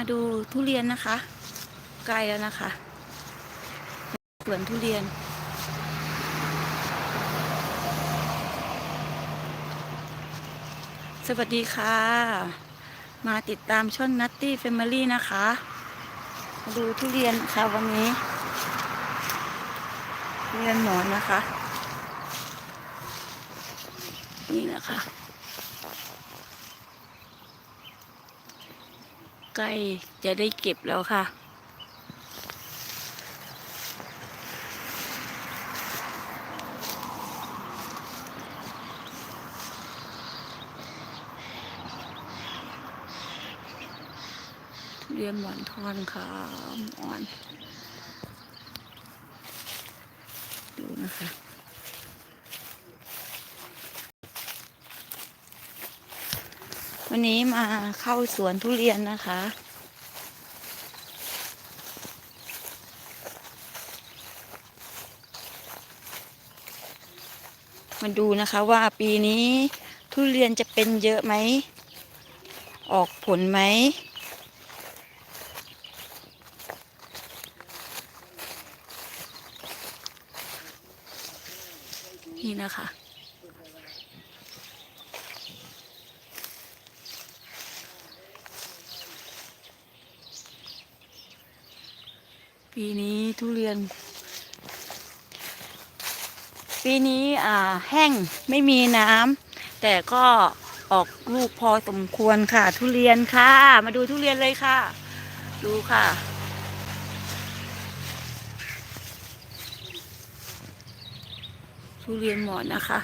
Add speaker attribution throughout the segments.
Speaker 1: มาดูทุเรียนนะคะใกล้แล้วนะคะสวนทุเรียน สวัสดีค่ะ มาติดตามช่องนัตตี้แฟมิลี่นะคะมาดูทุเรียนค่ะวันนี้ทุเรียนหมอนนะคะ นี่นะคะ ใกล้จะได้เก็บแล้วค่ะ เรียนหมอนทอนค่ะอ่อน ดูนะคะ วันนี้มาเข้าสวนทุเรียนนะคะ มาดูนะคะว่าปีนี้ทุเรียนจะเป็นเยอะไหม ออกผลไหมนี่นะคะ ปีนี้ทุเรียน ปีนี้อ่าแห้งไม่มีน้ำแต่ก็ออกลูกพอสมควรค่ะ ทุเรียนค่ะ มาดูทุเรียนเลยค่ะ ดูค่ะ ทุเรียนหมอนนะคะ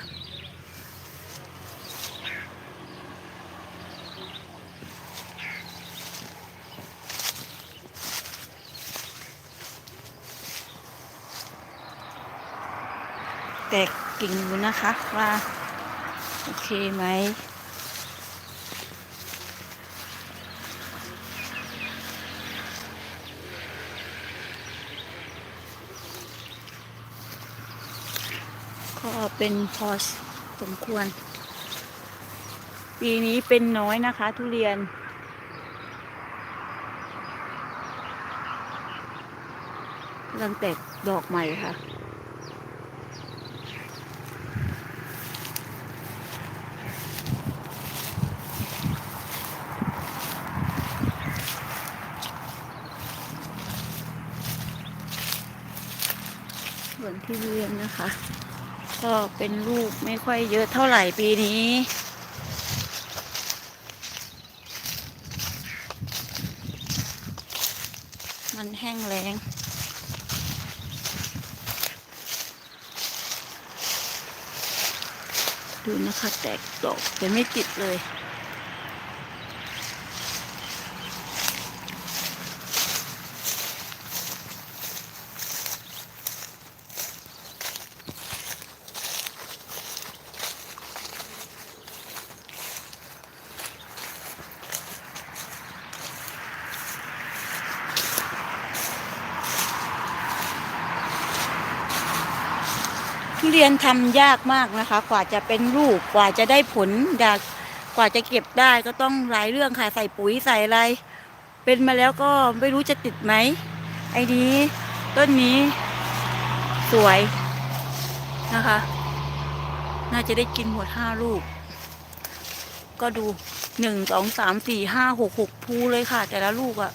Speaker 1: ตกกิ่งอยู่นะคะว่าโอเคไหมก็เป็นพอสมควร ปีนี้เป็นน้อยนะคะ ทุเรียนกำลังแตกดอกใหม่ค่ะ วนที่เรียนนะคะ ก็เป็นลูกไม่ค่อยเยอะเท่าไหร่ปีนี้ มันแห้งแล้งดูนะคะแตกดอกแต่ไม่ติดเลย ทุเรียนทำยากมากนะคะ กว่าจะเป็นลูกกว่าจะได้ผลอยากกว่าจะเก็บได้ก็ต้องหลายเรื่องค่ะใส่ปุ๋ยใส่อะไร เป็นมาแล้วก็ไม่รู้จะติดไหมไอ้นี้ต้นนี้สวยนะคะ น่าจะได้กินหมดห้าลูก ก็ดูหนึ่งสองสามสี่ห้าหกหกภูเลยค่ะ แต่ละลูกอะ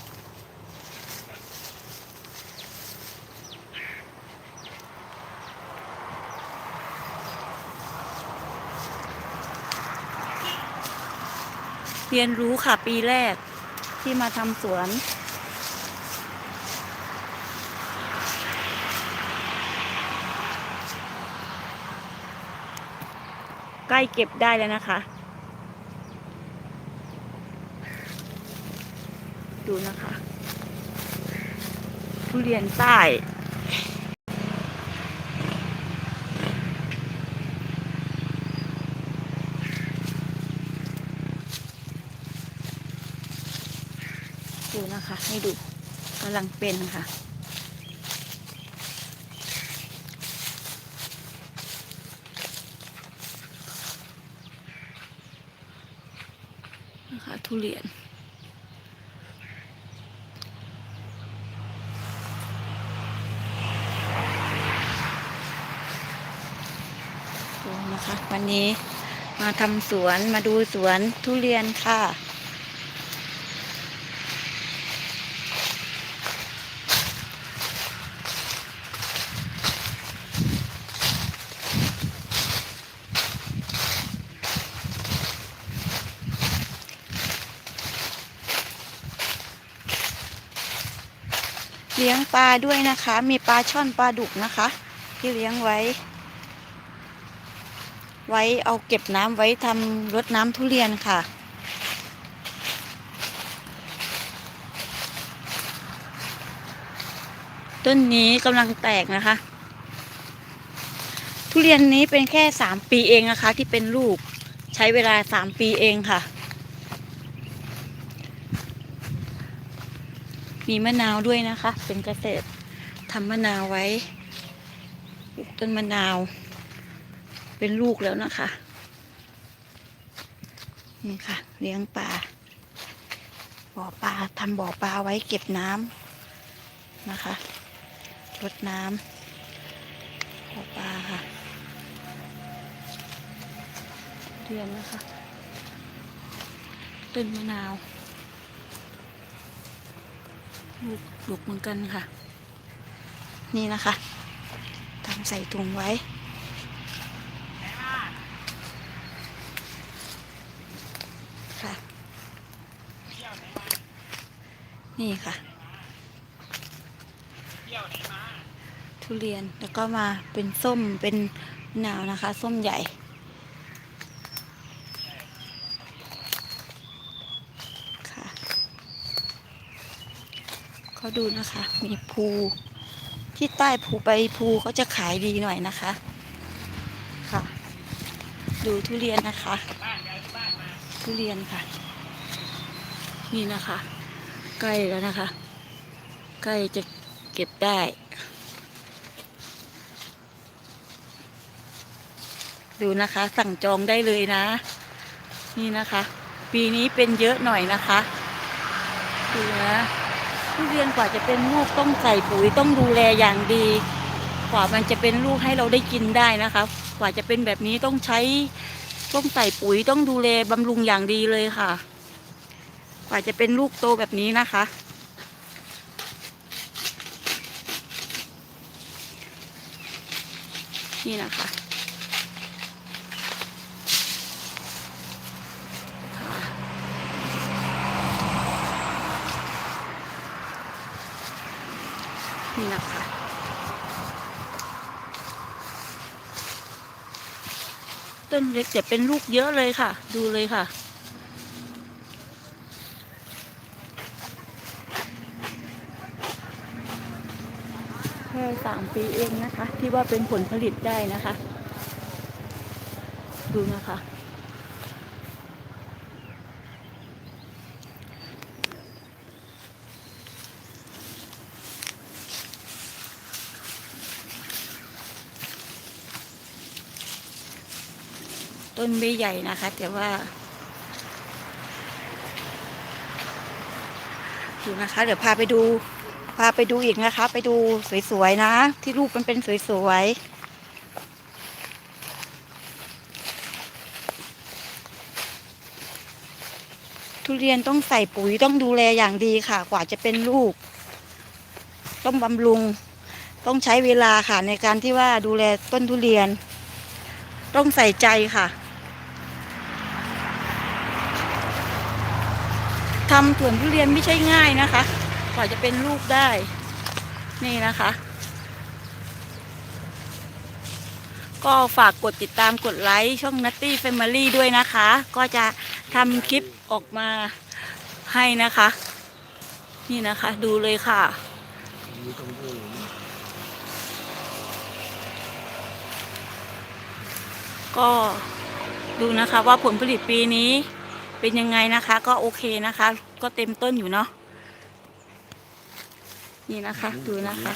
Speaker 1: เรียนรู้ค่ะปีแรกที่มาทำสวน ใกล้เก็บได้แล้วนะคะ ดูนะคะ ทุเรียนใต้ นะะให้ดูกำลังเป็นค่ะ นะคะ ทุเรียนนะคะ วันนี้มาทำสวนมาดูสวนทุเรียนค่ะ เลี้ยงปลาด้วยนะคะ มีปลาช่อนปลาดุกนะคะ ที่เลี้ยงไว้ ไว้เอาเก็บน้ำไว้ทำรดน้ำทุเรียนค่ะต้นนี้กำลังแตกนะคะ ทุเรียนนี้เป็นแค่สามปีเองนะคะ ที่เป็นลูกใช้เวลาสามปีเองค่ะ มีมะนาวด้วยนะคะ เป็นเกษตรทำมะนาวไว้ปลูกต้นมะนาว เป็นลูกแล้วนะคะ นี่ค่ะ เลี้ยงปลาบ่อปลาทำบ่อปลาไว้เก็บน้ำนะคะรดน้ำบ่อปลาค่ะเรียนนะคะต้นมะนาว ลูกลูกเหมือนกันค่ะ นี่นะคะทำใส่ถุงไว้ ค่ะ นี่ค่ะ ทุเรียนแล้วก็มาเป็นส้มเป็นมะนาวนะคะ ส้มใหญ่ เขาดูนะคะ มีภูที่ใต้ภูไปภูเขาจะขายดีหน่อยนะคะ ค่ะ ดูทุเรียนนะคะ ทุเรียนค่ะ นี่นะคะ ใกล้แล้วนะคะ ใกล้จะเก็บได้ดูนะคะ สั่งจองได้เลยนะ นี่นะคะ ปีนี้เป็นเยอะหน่อยนะคะ ดูนะ ทุเรียนกว่าจะเป็นลูกต้องใส่ปุ๋ยต้องดูแลอย่างดี กว่ามันจะเป็นลูกให้เราได้กินได้นะคะกว่าจะเป็นแบบนี้ต้องใช้ต้องใส่ปุ๋ยต้องดูแลบำรุงอย่างดีเลยค่ะ กว่าจะเป็นลูกโตแบบนี้นะคะ นี่นะคะ นี่นะคะ ต้นเล็กแต่เป็นลูกเยอะเลยค่ะ ดูเลยค่ะ แค่สามปีเองนะคะ ที่ว่าเป็นผลผลิตได้นะคะ ดูนะคะ ต้นไม่ใหญ่นะคะ แต่ว่าดูนะคะ เดี๋ยวพาไปดู พาไปดูอีกนะคะ ไปดูสวยๆนะ ที่รูปมันเป็นสวยๆทุเรียนต้องใส่ปุ๋ยต้องดูแลอย่างดีค่ะ กว่าจะเป็นลูก ต้องบำรุง ต้องใช้เวลาค่ะในการที่ว่าดูแลต้นทุเรียน ต้องใส่ใจค่ะ ทำสวนทุเรียนไม่ใช่ง่ายนะคะ กว่าจะเป็นลูกได้ นี่นะคะ ก็ฝากกดติดตามกดไลค์ช่อง Nutty Family ด้วยนะคะ ก็จะทำคลิปออกมาให้นะคะ นี่นะคะ ดูเลยค่ะก็ดูนะคะว่าผลผลิตปีนี้ เป็นยังไงนะคะ ก็โอเคนะคะ ก็เต็มต้นอยู่เนาะนี่นะคะดูนะคะ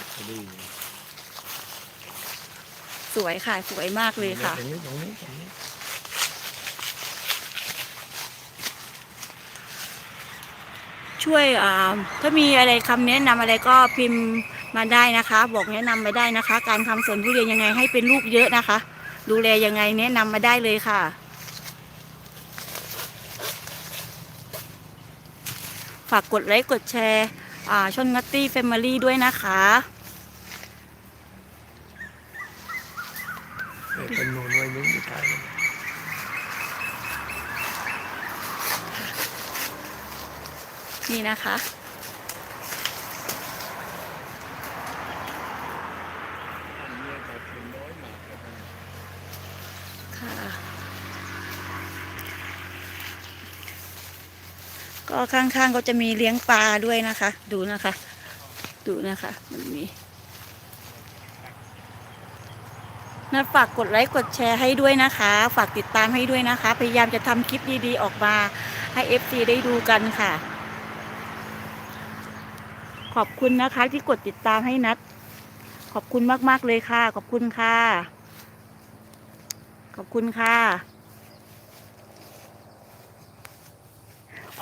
Speaker 1: สวยค่ะสวยมากเลยค่ะ
Speaker 2: ตรงนี้ตรงนี้ตรงนี้
Speaker 1: ช่วยอ่าถ้ามีอะไรคำแนะนำอะไรก็พิมพ์มาได้นะคะ บอกแนะนำมาได้นะคะ การทำสวนทุเรียนยังไงให้เป็นลูกเยอะนะคะ ดูแลยังไงแนะนำมาได้เลยค่ะ ฝากกดไลค์กดแชร์ชนงัตตี้เฟมิลี่ด้วยนะคะ
Speaker 2: เป็นนูนไว้นึงที่ถ่ายนี่
Speaker 1: นะคะ ก็ข้างๆก็จะมีเลี้ยงปลาด้วยนะคะ ดูนะคะ ดูนะคะ มันมีนัดฝากกดไลค์กดแชร์ให้ด้วยนะคะ ฝากติดตามให้ด้วยนะคะ พยายามจะทำคลิปดีๆออกมาให้ FC ได้ดูกันค่ะ ขอบคุณนะคะที่กดติดตามให้นัด ขอบคุณมากๆเลยค่ะ ขอบคุณค่ะ ขอบคุณค่ะ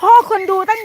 Speaker 1: พ่อคนดูตั้ง